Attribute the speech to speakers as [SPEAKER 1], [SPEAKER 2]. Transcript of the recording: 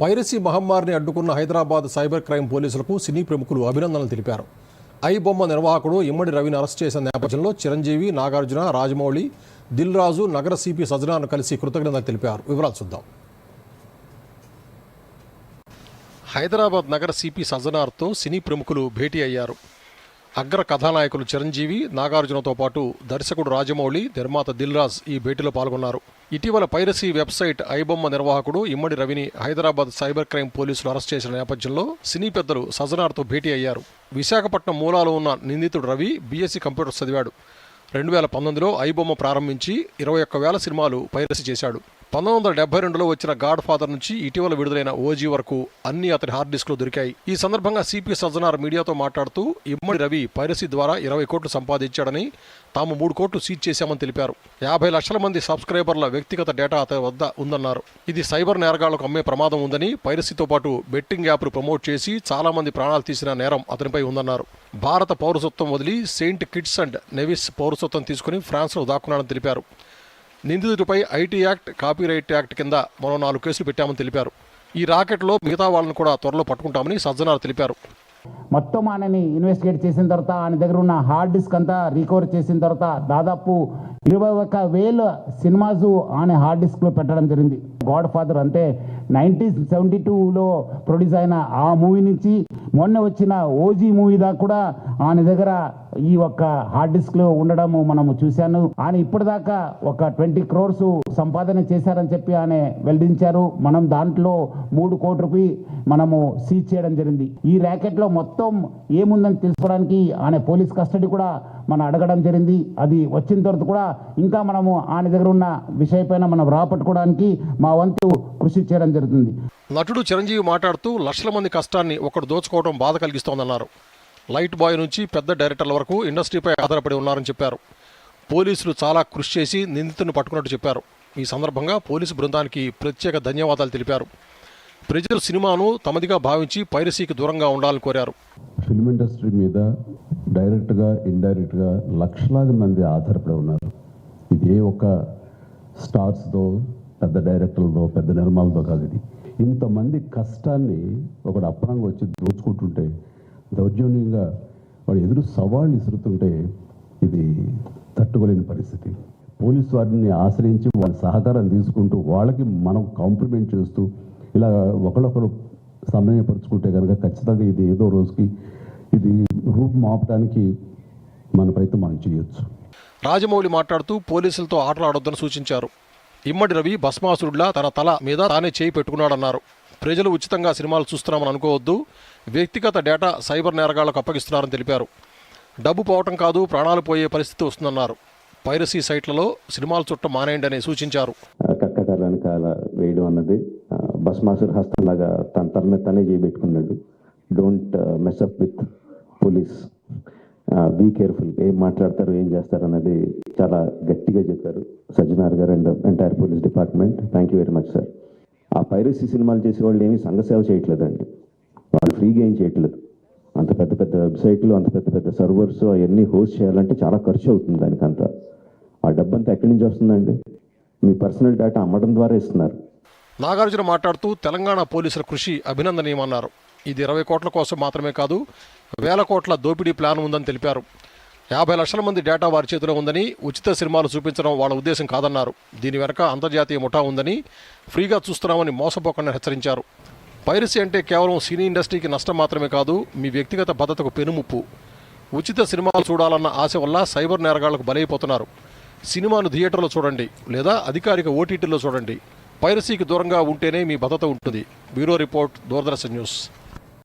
[SPEAKER 1] Piracy మహమ్మారిని అడ్డుకున్న Hyderabad cyber crime పోలీసులకు సినీ ప్రముఖులు అభినందనలు తెలిపారు. ఐ బొమ్మ నిర్వాహకుడు ఇమ్మడి రవిని అరెస్ట్ చేసిన నేపథ్యంలో చిరంజీవి నాగార్జున రాజమౌళి దిల్ రాజు నగర సిపి సజ్జనాను కలిసి కృతజ్ఞతలు తెలిపారు. వివరాలు చూద్దాం. హైదరాబాద్ నగర సిపి సజ్జనార్తో సినీ ప్రముఖులు భేటీ అయ్యారు. అగ్ర కథానాయకులు చిరంజీవి నాగార్జునతో పాటు దర్శకుడు రాజమౌళి నిర్మాత దిల్ రాజ్ ఈ భేటీలో పాల్గొన్నారు. ఇటీవల పైరసీ వెబ్సైట్ ఐబొమ్మ నిర్వాహకుడు ఇమ్మడి రవిని హైదరాబాద్ సైబర్ క్రైమ్ పోలీసులు అరెస్ట్ చేసిన నేపథ్యంలో సినీ పెద్దలు సజనార్తో భేటీ అయ్యారు. విశాఖపట్నం మూలాలు ఉన్న నిందితుడు రవి బీఎస్సీ కంప్యూటర్స్ చదివాడు. రెండు వేల పంతొమ్మిదిలో ఐబొమ్మ ప్రారంభించి ఇరవై ఒక్క వేల సినిమాలు పైరసీ చేశాడు. పంతొమ్మిది వందల డెబ్బై రెండులో వచ్చిన గాడ్ ఫాదర్ నుంచి ఇటీవల విడుదలైన ఓజీ వరకు అన్ని అతని హార్డ్ డిస్క్లు దొరికాయి. ఈ సందర్భంగా సిపి సజ్జనార్ మీడియాతో మాట్లాడుతూ ఇమ్మడి రవి పైరసీ ద్వారా ఇరవై కోట్లు సంపాదించాడని తాము మూడు కోట్లు సీజ్ చేశామని తెలిపారు. యాభై లక్షల మంది సబ్స్క్రైబర్ల వ్యక్తిగత డేటా అతని వద్ద ఉందన్నారు. ఇది సైబర్ నేరగాళ్ళకు అమ్మే ప్రమాదం ఉందని పైరసీతో పాటు బెట్టింగ్ యాప్లు ప్రమోట్ చేసి చాలా మంది ప్రాణాలు తీసిన నేరం అతనిపై ఉందన్నారు. భారత పౌరసత్వం వదిలి సెయింట్ కిట్స్ అండ్ నెవిస్ పౌరసత్వం తీసుకుని ఫ్రాన్స్లో దాక్కున్నాడని తెలిపారు. నిందితుడిపై ఐటీ యాక్ట్ కాపీరైట్ యాక్ట్ కింద మరో నాలుగు కేసులు పెట్టామని తెలిపారు. ఈ రాకెట్లో మిగతా వాళ్ళని కూడా త్వరలో పట్టుకుంటామని సజ్జనార్ తెలిపారు.
[SPEAKER 2] మొత్తం ఆయనని ఇన్వెస్టిగేట్ చేసిన తర్వాత ఆయన దగ్గర ఉన్న హార్డ్ డిస్క్ అంతా రికవర్ చేసిన తర్వాత దాదాపు ఇరవై ఒక్క వేల సినిమాస్ ఆయన హార్డ్ డిస్క్లో పెట్టడం జరిగింది. గాడ్ ఫాదర్ అంటే నైన్టీన్ సెవెంటీ టూలో ప్రొడ్యూస్ అయిన ఆ మూవీ నుంచి మొన్న వచ్చిన ఓజీ మూవీ దాకా కూడా ఆయన దగ్గర ఈ ఒక్క హార్డ్ డిస్క్లో ఉండడం మనము చూశాను. ఆయన ఇప్పటిదాకా ఒక ట్వంటీ క్రోర్స్ సంపాదన చేశారని చెప్పి ఆయన వెల్లడించారు. మనం దాంట్లో మూడు కోటి రూపాయి మనము సీజ్ చేయడం జరిగింది. ఈ ర్యాకెట్లో మొత్తం ఏముందని తెలుసుకోవడానికి ఆయన పోలీస్ కస్టడీ కూడా మనం అడగడం జరిగింది. అది వచ్చిన తర్వాత కూడా ఇంకా మనము ఆయన దగ్గర ఉన్న విషయపైన మనం రాపట్టుకోవడానికి మా వంతు కృషి చేయడం జరుగుతుంది.
[SPEAKER 1] నటుడు చిరంజీవి మాట్లాడుతూ లక్షల మంది కష్టాన్ని ఒకడు దోచుకోవడం బాధ కలిగిస్తోందన్నారు. లైట్ బాయ్ నుంచి పెద్ద డైరెక్టర్ల వరకు ఇండస్ట్రీపై ఆధారపడి ఉన్నారని చెప్పారు. పోలీసులు చాలా కృషి చేసి నిందితుడిని పట్టుకున్నట్టు చెప్పారు. ఈ సందర్భంగా పోలీసు బృందానికి ప్రత్యేక ధన్యవాదాలు తెలిపారు. ప్రజలు సినిమాను తమదిగా భావించి పైరసీకి దూరంగా ఉండాలని కోరారు.
[SPEAKER 3] ఫిల్మ్ ఇండస్ట్రీ మీద డైరెక్ట్గా ఇండైరెక్ట్గా లక్షలాది మంది ఆధారపడి ఉన్నారు. ఇది ఏ ఒక్క స్టార్స్తో పెద్ద డైరెక్టర్లతో పెద్ద నిర్మాలతో కాదు ఇది. ఇంతమంది కష్టాన్ని ఒకడు అప్పనంగా వచ్చి దోచుకుంటుంటే దౌర్జన్యంగా వాడు ఎదురు సవాళ్ళు ఇసురుతుంటే ఇది తట్టుకోలేని పరిస్థితి. పోలీస్ వారిని ఆశ్రయించి వాళ్ళ సహకారం తీసుకుంటూ వాళ్ళకి మనం కాంప్లిమెంట్ చేస్తూ ఇలా ఒకళ్ళొకరు సమన్వయపరుచుకుంటే కనుక ఖచ్చితంగా ఇది ఏదో రోజుకి ఇది రూపు మాపడానికి మన ప్రయత్నం మనం చేయొచ్చు.
[SPEAKER 1] రాజమౌళి మాట్లాడుతూ పోలీసులతో ఆటలు ఆడొద్దని సూచించారు. ఇమ్మడి రవి భస్మాసురుడిలా తన తల మీద తానే చేయి పెట్టుకున్నాడన్నారు. ప్రజలు ఉచితంగా సినిమాలు చూస్తున్నామని అనుకోవద్దు. వ్యక్తిగత డేటా సైబర్ నేరగాళ్ళకు అప్పగిస్తున్నారని తెలిపారు. డబ్బు పోవటం కాదు ప్రాణాలు పోయే పరిస్థితి వస్తుందన్నారు. పైరసీ సైట్లలో సినిమాలు చుట్టం మానేయండి అని సూచించారు.
[SPEAKER 4] కక్కట వెనకాల వేయడం అన్నది ఆ, భస్మాసుర హస్తంలాగా తన తన తనే చేయబెట్టుకున్నాడు don't mess up with police be careful ఏం మాట్లాడతారు ఏం చేస్తారు అన్నది చాలా గట్టిగా చెప్పారు. సజ్జనార్ గారు and entire police department. Thank you very much sir piracy సినిమాలు చేసే వాళ్ళు ఏమీ సంఘసేవ చేయట్లేదండి. వాళ్ళు ఫ్రీగా ఏం చేయట్లేదు. అంత పెద్ద పెద్ద వెబ్సైట్లు అంత పెద్ద పెద్ద సర్వర్స్ అవన్నీ హోస్ట్ చేయాలంటే చాలా ఖర్చు అవుతుంది దానికంతా. ఆ డబ్బంతా ఎక్కడి నుంచి వస్తుందండి? మీ పర్సనల్ డేటా అమ్మడం ద్వారా ఇస్తున్నారు.
[SPEAKER 1] నాగార్జున మాట్లాడుతూ తెలంగాణ పోలీసుల కృషి అభినందనీయమన్నారు. ఇది ఇరవై కోట్ల కోసం మాత్రమే కాదు వేల కోట్ల దోపిడీ ప్లాన్ ఉందని తెలిపారు. యాభై లక్షల మంది డేటా వారి చేతిలో ఉందని ఉచిత సినిమాలు చూపించడం వాళ్ళ ఉద్దేశం కాదన్నారు. దీని వెనక అంతర్జాతీయ ముఠా ఉందని ఫ్రీగా చూస్తున్నామని మోసపోకుండా హెచ్చరించారు. పైరసీ అంటే కేవలం సినీ ఇండస్ట్రీకి నష్టం మాత్రమే కాదు మీ వ్యక్తిగత భద్రతకు పెనుముప్పు. ఉచిత సినిమాలు చూడాలన్న ఆశ వల్ల సైబర్ నేరగాళ్ళకు బలైపోతున్నారు. సినిమాను థియేటర్లో చూడండి లేదా అధికారిక ఓటీటీలో చూడండి. పైరసీకి దూరంగా ఉంటేనే మీ భద్రత ఉంటుంది. Bureau report Doordarshan news.